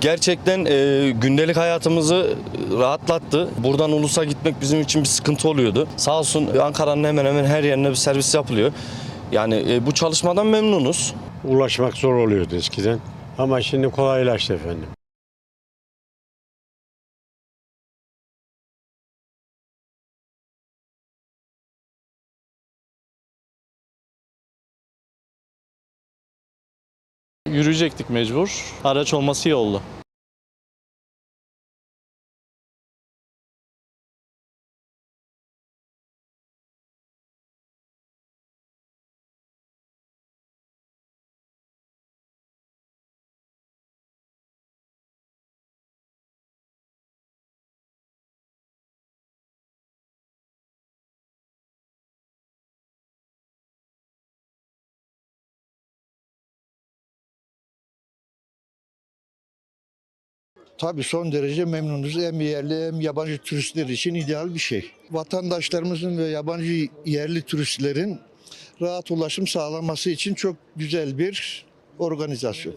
Gerçekten e, gündelik hayatımızı rahatlattı. Buradan Ulus'a gitmek bizim için bir sıkıntı oluyordu. Sağ olsun Ankara'nın hemen hemen her yerine bir servis yapılıyor. Yani e, bu çalışmadan memnunuz. Ulaşmak zor oluyordu eskiden. Ama şimdi kolaylaştı efendim. Yürüyecektik mecbur. Araç olması iyi oldu. Tabii son derece memnunuz. Hem yerli hem yabancı turistler için ideal bir şey. Vatandaşlarımızın ve yabancı yerli turistlerin rahat ulaşım sağlaması için çok güzel bir organizasyon.